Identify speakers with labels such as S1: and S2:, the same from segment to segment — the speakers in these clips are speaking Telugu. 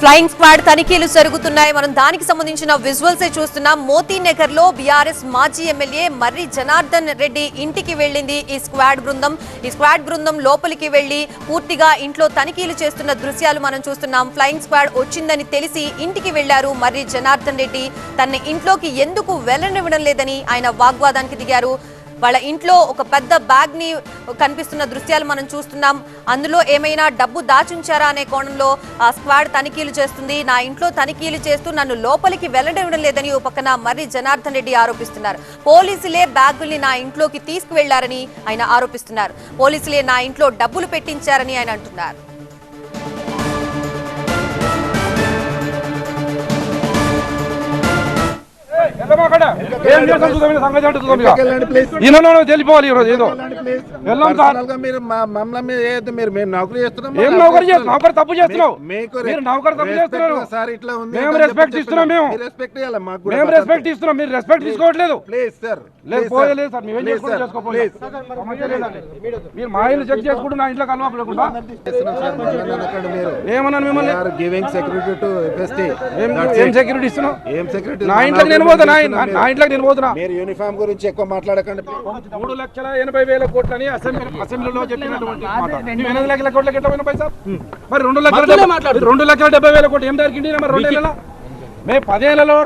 S1: ఫ్లయింగ్ స్క్వాడ్ తనిఖీలు జరుగుతున్నాయి. మనం దానికి సంబంధించిన విజువల్స్ చూస్తున్నాం. మోతీనగర్లో బీఆర్ఎస్ మాజీ ఎమ్మెల్యే మర్రి జనార్దన్ రెడ్డి ఇంటికి వెళ్ళింది ఈ స్క్వాడ్ బృందం. ఈ స్క్వాడ్ బృందం లోపలికి వెళ్ళి పూర్తిగా ఇంట్లో తనిఖీలు చేస్తున్న దృశ్యాలు మనం చూస్తున్నాం. ఫ్లయింగ్ స్క్వాడ్ వచ్చిందని తెలిసి ఇంటికి వెళ్ళారు మర్రి జనార్దన్ రెడ్డి. తన ఇంట్లోకి ఎందుకు వెళ్ళనివ్వడం లేదని ఆయన వాగ్వాదానికి దిగారు. వాళ్ళ ఇంట్లో ఒక పెద్ద బ్యాగ్ని కనిపిస్తున్న దృశ్యాలు మనం చూస్తున్నాం. అందులో ఏమైనా డబ్బు దాచుంచారా అనే కోణంలో ఆ స్క్వాడ్ తనిఖీలు చేస్తుంది. నా ఇంట్లో తనిఖీలు చేస్తూ నన్ను లోపలికి వెళ్ళనివ్వడం లేదని ఓ పక్కన మర్రి జనార్దన్ రెడ్డి ఆరోపిస్తున్నారు. పోలీసులే బ్యాగుల్ని నా ఇంట్లోకి తీసుకువెళ్ళారని ఆయన ఆరోపిస్తున్నారు. పోలీసులే నా ఇంట్లో డబ్బులు పెట్టించారని ఆయన అంటున్నారు.
S2: ఏం చేస్తాం చూద్దాం, ఈ సంగతి ఏంటో చూద్దాం ఇక.
S3: వెళ్ళండి ప్లీజ్
S2: ఈయనలో తెలిపోవాలి ఈరోజు ఏదో
S3: ప్లీజ్
S2: వెళ్ళాం సార్
S3: పర్సనల్గా మీరు మా మమ్మల్ని మీద చేయొద్దు మీరు మేము నౌకరీ చేస్తున్నాం
S2: ఏం నౌకరు చేస్తున్నావు? నౌకరు తప్పు చేస్తున్నావు.
S3: మీకు
S2: మీరు నౌకరు తప్పు
S3: respect
S2: చేస్తున్నారు.
S3: గా సార్ ఇట్లా ఉంది
S2: మేము
S3: అని
S2: respect
S3: చెప్పి
S2: ఇస్తున్నాం మేము.
S3: రెస్పెక్ట్ ఇవ్వాలి మాకు కూడా
S2: మేము రెస్పెక్ట్ ఇస్తున్నాం. మీరు రెస్పెక్ట్ తీసుకోవట్లేదు.
S3: ప్లీజ్ సార్
S2: లేదు పోయలేదు సార్. మేమేం చేసుకుంటూ చేసుకోపోలేదు సమస్య లేదండి మీరు మా ఇల్లు చెక్ చేసుకుంటూ నా ఇంట్లో ఏమన్నాను మిమ్మల్ని?
S3: Are giving security to FST
S2: ఏం ఏం సెక్యూరిటీ ఇస్తున్నావు?
S3: ఏం సెక్యూరిటీ
S2: నా ఇంట్లోకి నేను పోతున్నా నా ఇంట్లోకి నేను పోతున్నా.
S3: మీరు యూనిఫామ్ గురించి ఎక్కువ మాట్లాడకండి.
S2: మూడు లక్షల ఎనభై వేల కోట్లని అసెంబ్లీ అసెంబ్లీలో చెప్పినటువంటి మాట. ఎనిమిది లక్షల పైసా? మరి రెండు లక్షల రెండు లక్షల డెబ్బై వేల కోట్లు ఏం దొరికింది మరి రెండేళ్ళలో మేము పదేళ్ళలో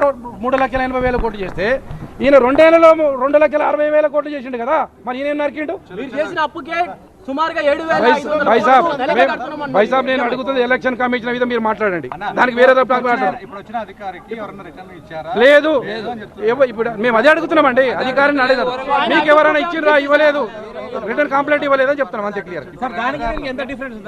S2: మూడు లక్షల ఎనభై వేల కోట్లు చేస్తే ఈయన రెండేళ్ళలో రెండు లక్షల అరవై వేల కోట్లు చేసిండు కదా? మరి ఈయన నరికిండు?
S4: మీరు చేసిన అప్పుకే సుమారుగా ఏడు వేల
S2: నేను అడుగుతుంది ఎలక్షన్ కమిషన్ మీద మీరు మాట్లాడండి. దానికి వేరే తప్పు మాట్లాడండి
S5: ఇప్పుడు వచ్చిన అధికారికి ఎవరన్నా రిటర్న్ ఇచ్చారా?
S2: లేదు. ఇప్పుడు మేము అదే అడుగుతున్నామండి. అధికారిని అడగదు. మీకు ఎవరైనా ఇచ్చిర్రా ఇవ్వలేదు. రిటర్న్ కంప్లైంట్ ఇవ్వలేదని చెప్తున్నాం అంతే క్లియర్
S4: సార్ దానికి దీనికి ఎంత difference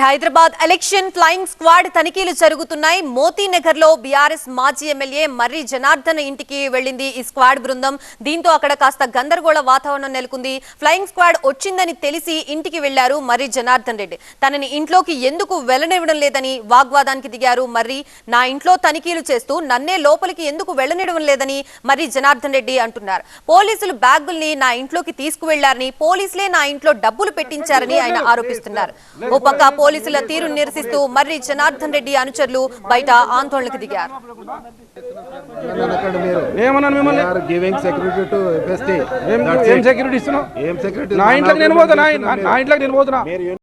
S1: Hyderabad election flying squad తనిఖీలు జరుగుతున్నాయి. మోతీనగర్లో బీఆర్ఎస్ మాజీ ఎమ్మెల్యే మర్రి జనార్దన్ ఇంటికి వెళ్ళింది ఈ స్క్వాడ్ బృందం. దీంతో అక్కడ కాస్త గందరగోళ వాతావరణం నెలకొంది. ఫ్లయింగ్ స్క్వాడ్ వచ్చిందని తెలిసి ఇంటికి వెళ్ళారు మర్రి జనార్దన్ రెడ్డి. తనని ఇంట్లోకి ఎందుకు వెళ్ళనివ్వడం లేదని వాగ్వాదానికి దిగారు మర్రి. నా ఇంట్లో తనిఖీలు చేస్తూ నన్నే లోపలికి ఎందుకు వెళ్ళనివ్వడం లేదని మర్రి జనార్దన్ రెడ్డి అంటున్నారు. పోలీసులు బ్యాగుల్ని నా ఇంట్లోకి తీసుకువెళ్ళారని పోలీసులే నా ఇంట్లో డబ్బులు పెట్టించారని ఆయన ఆరోపిస్తున్నారు. ఓ పక్క పోలీసుల తీరు నిరసిస్తూ మర్రి జనార్దన్ రెడ్డి అనుచరులు బయట ఆందోళనకు దిగారు.
S3: మీరు
S2: ఏమన్నాను మిమ్మల్ని?
S3: Are giving security to FST
S2: ఏం ఏం సెక్యూరిటీ ఇస్తున్నావు?
S3: ఏం సెక్యూరిటీ
S2: నా ఇంట్లోకి నేను పోతున్నా నా- నా ఇంట్లోకి నేను పోతున్నా.
S3: మీరు